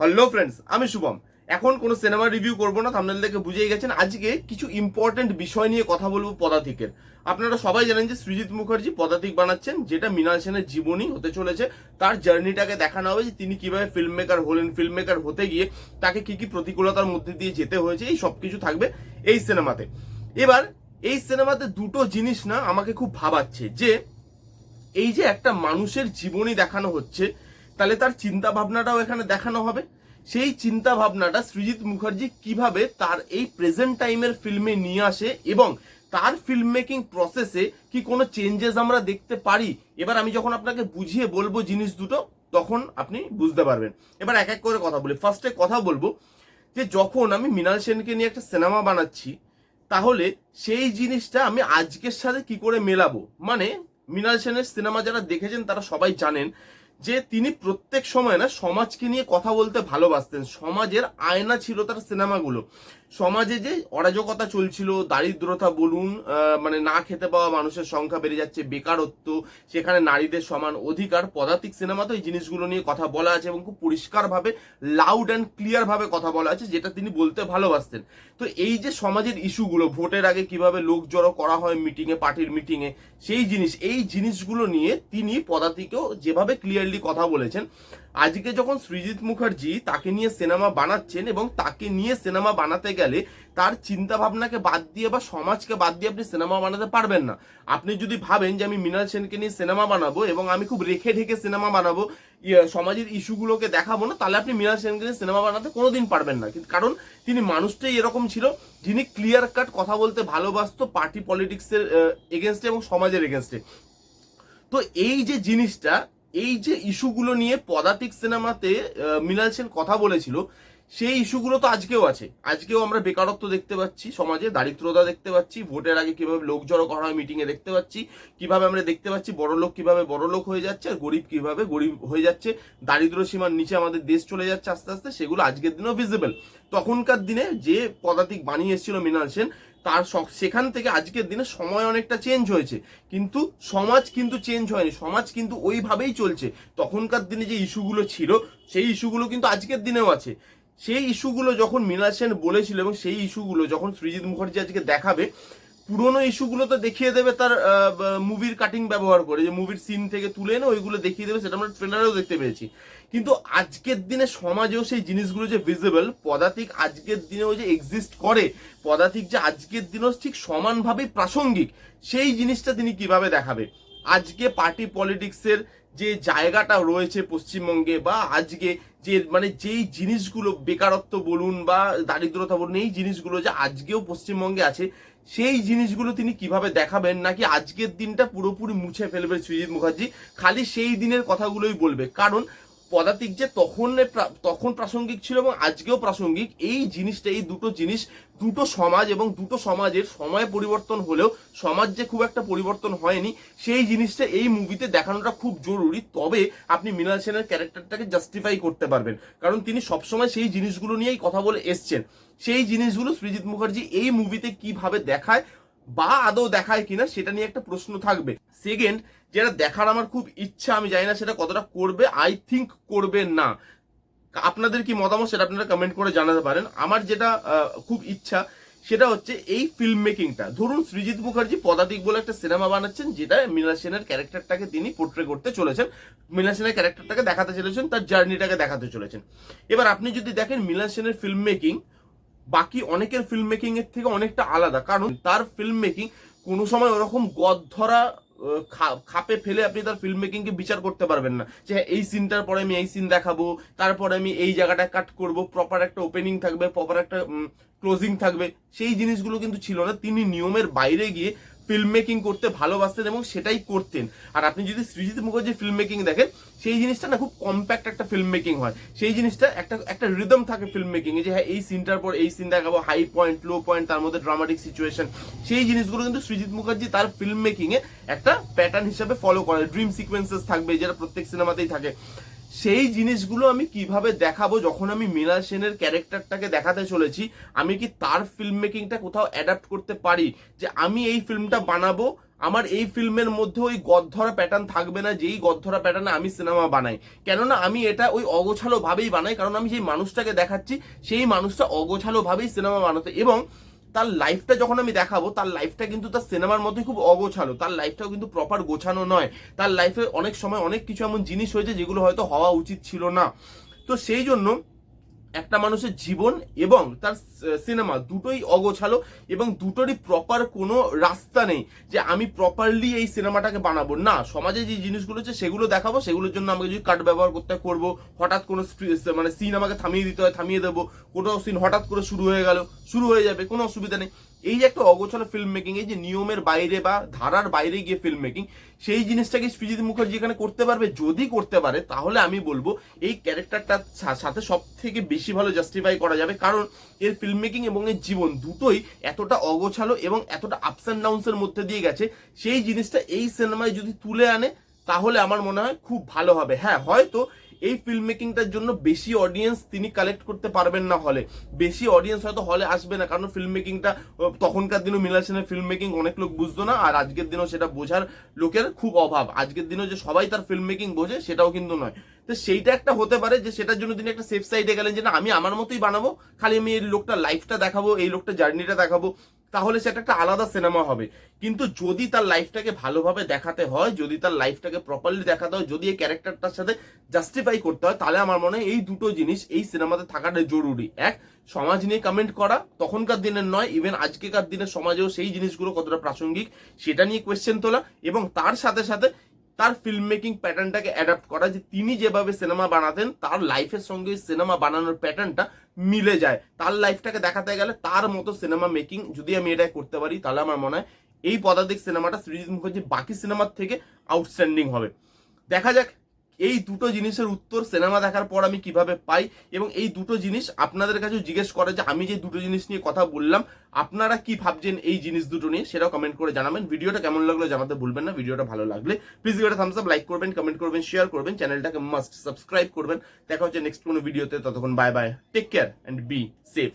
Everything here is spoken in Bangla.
হ্যালো ফ্রেন্ডস আমি শুভম। এখন কোনো সিনেমা রিভিউ করব না থামনেল দেখে বুঝেই গেছেন, আজকে কিছু ইম্পর্টেন্ট বিষয় নিয়ে কথা বলব পদাতিকের। আপনারা সবাই জানেন যে সৃজিত মুখার্জি পদাতিক বানাচ্ছেন, যেটা মৃণাল সেনের জীবনী হতে চলেছে। তার জার্নিটাকে দেখানো হবে যে তিনি কীভাবে ফিল্ম মেকার হলেন ফিল্ম মেকার হতে গিয়ে তাকে কি কি প্রতিকূলতার মধ্যে দিয়ে যেতে হয়েছে, এই সব কিছু থাকবে এই সিনেমাতে এবার, এই সিনেমাতে দুটো জিনিস না আমাকে খুব ভাবাচ্ছে, যে এই যে একটা মানুষের জীবনী দেখানো হচ্ছে তাহলে তার চিন্তা ভাবনাটাও এখানে দেখানো হবে। সেই চিন্তা ভাবনাটা সৃজিত মুখার্জি কীভাবে তার এই প্রেজেন্ট টাইমের ফিল্মে নিয়ে আসে এবং তার ফিল্ম মেকিং প্রসেসে কি কোনো চেঞ্জেস আমরা দেখতে পারি? এবার আমি যখন আপনাকে বুঝিয়ে বলব জিনিস দুটো, তখন আপনি বুঝতে পারবেন। এবার এক এক করে কথা বলি। ফার্স্টে কথা বলব যে যখন আমি মৃণাল সেনকে নিয়ে একটা সিনেমা বানাচ্ছি, তাহলে সেই জিনিসটা আমি আজকের সাথে কি করে মেলাবো? মানে মৃণাল সেনের সিনেমা যারা দেখেছেন, তারা সবাই জানেন যে তিনি প্রত্যেক সময় না সমাজকে নিয়ে কথা বলতে ভালোবাসতেন। সমাজের আয়না ছিল তার সিনেমাগুলো। সমাজে যে অরাজকতা চলছিল, দারিদ্রতা বলুন মানে না খেতে পাওয়া মানুষের সংখ্যা বেড়ে যাচ্ছে, বেকারত্ব, সেখানে নারীদের সমান অধিকার, পদাতিক সিনেমাতে এই জিনিসগুলো নিয়ে কথা বলা আছে এবং খুব পরিষ্কারভাবে লাউড অ্যান্ড ক্লিয়ারভাবে কথা বলা আছে, যেটা তিনি বলতে ভালোবাসতেন। তো এই যে সমাজের ইস্যুগুলো, ভোটের আগে কীভাবে লোক জড়ো করা হয় মিটিংয়ে পার্টির মিটিংয়ে সেই জিনিস, এই জিনিসগুলো নিয়ে তিনি পদাতিকেও যেভাবে ক্লিয়ারলি কথা বলেছেন। আজকে যখন সৃজিত মুখার্জি তাকে নিয়ে সিনেমা বানাচ্ছেন এবং তাকে নিয়ে সিনেমা বানাতে গেলে তার চিন্তা ভাবনাকে বাদ দিয়ে বা সমাজকে বাদ দিয়ে আপনি সিনেমা বানাতে পারবেন না। আপনি যদি ভাবেন যে আমি মৃণাল সেনকে নিয়ে সিনেমা বানাবো এবং আমি খুব রেখে ঢেকে সিনেমা বানাবো ইয়ে, সমাজের ইস্যুগুলোকে দেখাবো না তাহলে আপনি মৃণাল সেনকে নিয়ে সিনেমা বানাতে কোনোদিন পারবেন না। কিন্তু কারণ তিনি মানুষটাই এরকম ছিল যিনি ক্লিয়ার কাট কথা বলতে ভালোবাসতো পার্টি পলিটিক্সের এগেনস্টে এবং সমাজের এগেনস্টে তো এই যে জিনিসটা এই যে ইস্যুগুলো নিয়ে পদাতিক সিনেমাতে মৃণাল সেন কথা বলেছিল সেই ইস্যুগুলো তো আজকেও আছে। আজকেও আমরা বেকারত্ব দেখতে পাচ্ছি, সমাজে দারিদ্রতা দেখতে পাচ্ছি, ভোটের আগে কীভাবে লোক জড়ো করা হয় মিটিংয়ে দেখতে পাচ্ছি, কীভাবে আমরা দেখতে পাচ্ছি বড় লোক কীভাবে বড় লোক হয়ে যাচ্ছে আর গরিব কীভাবে গরিব হয়ে যাচ্ছে, দারিদ্র সীমার নিচে আমাদের দেশ চলে যাচ্ছে আস্তে আস্তে, সেগুলো আজকের দিনেও ভিজিবল তখনকার দিনে যে পদাতিক বানিয়ে এসেছিল মৃণাল সেন, তার সেখান থেকে আজকের দিনে সময় অনেকটা চেঞ্জ হয়েছে। কিন্তু সমাজ কিন্তু চেঞ্জ হয়নি, সমাজ কিন্তু ওইভাবেই চলছে। তখনকার দিনে যে ইস্যুগুলো ছিল, সেই ইস্যুগুলো কিন্তু আজকের দিনেও আছে। সেই ইস্যুগুলো যখন মৃণাল সেন বলেছিল এবং সেই ইস্যুগুলো যখন সৃজিত মুখার্জি আজকে দেখাবে, পুরোনো ইস্যুগুলো তো দেখিয়ে দেবে তার মুভির কাটিং ব্যবহার করে, যে মুভির সিন থেকে তুলে এনে ওইগুলো দেখিয়ে দেবে, সেটা আমরা ট্রেলারেও দেখতে পেয়েছি। কিন্তু আজকের দিনে সমাজেও সেই জিনিসগুলো যে ভিজিবল পদাতিক আজকের দিনেও যে এক্সিস্ট করে, পদাতিক যে আজকের দিনেও ঠিক সমানভাবে প্রাসঙ্গিক, সেই জিনিসটা তিনি কীভাবে দেখাবে? আজকে পার্টি পলিটিক্সের যে জায়গাটা রয়েছে পশ্চিমবঙ্গে বা আজকে যে মানে যেই জিনিসগুলো বেকারত্ব বলুন বা দারিদ্রতা বলুন, এই জিনিসগুলো যে আজকেও পশ্চিমবঙ্গে আছে, সেই জিনিসগুলো তিনি কীভাবে দেখাবেন নাকি আজকের দিনটা পুরোপুরি মুছে ফেলবে সুজিত মুখার্জি? খালি সেই দিনের কথাগুলোই বলবে। কারণ পদাতিক যে তখন তখন প্রাসঙ্গিক ছিল এবং আজকেও প্রাসঙ্গিক, এই জিনিসটা, এই দুটো জিনিস, দুটো সমাজ এবং দুটো সমাজের সময় পরিবর্তন হলেও সমাজ যে খুব একটা পরিবর্তন হয়নি, সেই জিনিসটা এই মুভিতে দেখানোটা খুব জরুরি। তবে আপনি মৃণাল সেনের ক্যারেক্টারটাকে জাস্টিফাই করতে পারবেন। কারণ তিনি সবসময় সেই জিনিসগুলো নিয়েই কথা বলে এসছেন। সেই জিনিসগুলো সৃজিত মুখার্জি এই মুভিতে কীভাবে দেখায় বা আদৌ দেখায় কিনা সেটা নিয়ে একটা প্রশ্ন থাকবে। সেকেন্ড যেটা দেখার আমার খুব ইচ্ছা, আমি জানি না সেটা কতটা করবে আই থিঙ্ক করবে না। আপনাদের কি মতামত সেটা আপনারা কমেন্ট করে জানাতে পারেন। আমার যেটা খুব ইচ্ছা, সেটা হচ্ছে এই ফিল্ম মেকিংটা ধরুন সৃজিত মুখার্জি পদাতিক বলে একটা সিনেমা বানাচ্ছেন, যেটা মৃণাল সেনের ক্যারেক্টারটাকে তিনি পোর্ট্রে করতে চলেছেন। মৃণাল সেনের ক্যারেক্টারটাকে দেখাতে চলেছেন, তার জার্নিটাকে দেখাতে চলেছেন। এবার আপনি যদি দেখেন মৃণাল সেনের ফিল্ম মেকিং বাকি অনেকের ফিল্ম মেকিং এর থেকে অনেকটা আলাদা। কারণ তার ফিল্ম মেকিং কোনো সময় ওরকম গদ ধরা খা- খাপে ফেলে আপনি তার ফিল্ম মেকিংকে বিচার করতে পারবেন না। যে হ্যাঁ, এই সিনটার পরে আমি এই সিন দেখাবো তারপরে আমি এই জায়গাটা কাট করব প্রপার একটা ওপেনিং থাকবে প্রপার একটা ক্লোজিং থাকবে। সেই জিনিসগুলো কিন্তু ছিল না। তিনি নিয়মের বাইরে গিয়ে ফিল্ম মেকিং করতে ভালোবাসতেন এবং সেটাই করতেন। আর আপনি যদি সৃজিত মুখার্জির ফিল্ম মেকিং দেখেন, সেই জিনিসটা না খুব কম্প্যাক্ট একটা ফিল্ম মেকিং হয়। সেই জিনিসটা একটা একটা রিদম থাকে ফিল্ম মেকিং যে হ্যাঁ এই সিনটার পর এই সিন দেখাবো হাই পয়েন্ট লো পয়েন্ট তার মধ্যে ড্রামাটিক সিচুয়েশন সেই জিনিসগুলো কিন্তু সৃজিত মুখার্জি তার ফিল্ম মেকিং এ একটা প্যাটার্ন হিসেবে ফলো করে। ড্রিম সিকোয়েন্সেস থাকবে, যেটা প্রত্যেক সিনেমাতেই থাকে। সেই জিনিসগুলো আমি কীভাবে দেখাবো যখন আমি মৃণাল সেনের ক্যারেক্টারটাকে দেখাতে চলেছি, আমি কি তার ফিল্ম মেকিংটা কোথাও অ্যাডাপ্ট করতে পারি? যে আমি এই ফিল্মটা বানাবো, আমার এই ফিল্মের মধ্যে ওই গদ্ধরা প্যাটার্ন থাকবে না, যেই গদ্ধরা প্যাটার্নে আমি সিনেমা বানাই। কেননা আমি এটা ওই অগোছালোভাবেই বানাই, কারণ আমি যেই মানুষটাকে দেখাচ্ছি, সেই মানুষটা অগোছালোভাবেই সিনেমা বানাতে এবং তার লাইফটা যখন আমি দেখাবো, তার লাইফটা কিন্তু তার সিনেমার মধ্যে খুব অগোছালো। তার লাইফটাও কিন্তু প্রপার গোছানো নয়। তার লাইফে অনেক সময় অনেক কিছু এমন জিনিস হয়েছে যেগুলো হয়তো হওয়া উচিত ছিল না। তো সেই জন্য একটা মানুষের জীবন এবং তার সিনেমা দুটোই অগোছালো এবং দুটোরই প্রপার কোনো রাস্তা নেই যে আমি প্রপারলি এই সিনেমাটাকে বানাবো। না, সমাজে যে জিনিসগুলো হচ্ছে সেগুলো দেখাবো, সেগুলোর জন্য আমাকে যদি কাট ব্যবহার করতে করব, হঠাৎ কোনো মানে সিন আমাকে থামিয়ে দিতে হয়, থামিয়ে দেবো কোনো সিন হঠাৎ করে শুরু হয়ে গেল, শুরু হয়ে যাবে, কোনো অসুবিধা নেই। এই যে একটা অগোছালো ফিল্ম মেকিং এই যে নিয়মের বাইরে বা ধারার বাইরে গিয়ে ফিল্ম মেকিং সেই জিনিসটাকে সৃজিত মুখার্জি এখানে করতে পারবে, যদি করতে পারে, তাহলে আমি বলব এই ক্যারেক্টারটার সাথে সব থেকে বেশি ভালো জাস্টিফাই করা যাবে। কারণ এর ফিল্ম মেকিং এবং এর জীবন দুটোই এতটা অগোছালো এবং এতটা আপস অ্যান্ড ডাউনসের মধ্যে দিয়ে গেছে। সেই জিনিসটা এই সিনেমায় যদি তুলে আনে, তাহলে আমার মনে হয় খুব ভালো হবে। হ্যাঁ হয়তো এই ফিল্ম মেকিংটার জন্য বেশি অডিয়েন্স তিনি কালেক্ট করতে পারবেন না হলে বেশি অডিয়েন্স হয়তো হলে আসবে না, কারণ ফিল্ম মেকিংটা তখনকার দিনও মিলাল সেনের ফিল্ম মেকিং অনেক লোক বুঝতো না, আর আজকের দিনও সেটা বোঝার লোকের খুব অভাব। আজকের দিনও যে সবাই তার ফিল্ম মেকিং বোঝে, সেটাও কিন্তু নয়। তো সেইটা একটা হতে পারে যে সেটার জন্য তিনি একটা সেফ সাইডে গেলেন যে, না, আমি আমার মতোই বানাবো, খালি আমি এই লোকটা লাইফটা দেখাবো, এই লোকটা জার্নিটা দেখাবো। তাহলে সেটা একটা আলাদা সিনেমা হবে। কিন্তু যদি তার লাইফটাকে ভালোভাবে দেখাতে হয়, যদি তার লাইফটাকে প্রপারলি দেখাতে হয়, যদি এই ক্যারেক্টারটার সাথে জাস্টিফাই করতে হয়, তাহলে আমার মনে হয় এই দুটো জিনিস এই সিনেমাতে থাকাটা জরুরি। এক, সমাজ নিয়ে কমেন্ট করা, তখনকার দিনের নয় ইভেন আজকেকার দিনের সমাজেও সেই জিনিসগুলো কতটা প্রাসঙ্গিক, সেটা নিয়ে কোয়েশ্চেন তোলা এবং তার সাথে সাথে তার ফিল্ম মেকিং প্যাটার্নটাকে অ্যাডাপ্ট করা যে তিনি যেভাবে সিনেমা বানাতেন, তার লাইফের সঙ্গে সিনেমা বানানোর প্যাটার্নটা মিলে যায়। তার লাইফটাকে দেখাতে গেলে তার মতো সিনেমা মেকিং যদি আমি এটা করতে পারি, তাহলে আমার মনে হয় এই পদাতিক সিনেমাটা সৃজিত মুখার্জি বাকি সিনেমার থেকে আউটস্ট্যান্ডিং হবে। দেখা যাক এই দুটো জিনিসের উত্তর সিনেমা দেখার পর আমি কীভাবে পাই এবং এই দুটো জিনিস আপনাদের কাছেও জিজ্ঞেস করে যে আমি যে দুটো জিনিস নিয়ে কথা বললাম, আপনারা কি ভাবছেন এই জিনিস দুটো নিয়ে? সেটাও কমেন্ট করে জানাবেন। ভিডিওটা কেমন লাগল জানাতে ভুলবেন না। ভিডিওটা ভালো লাগলে প্লিজ ভিডিওটা থামস আপ লাইক করবেন কমেন্ট করবেন শেয়ার করবেন চ্যানেলটাকে মাস্ট সাবস্ক্রাইব করবেন। দেখা হচ্ছে নেক্সট কোনো ভিডিওতে ততক্ষণ bye bye take care and be safe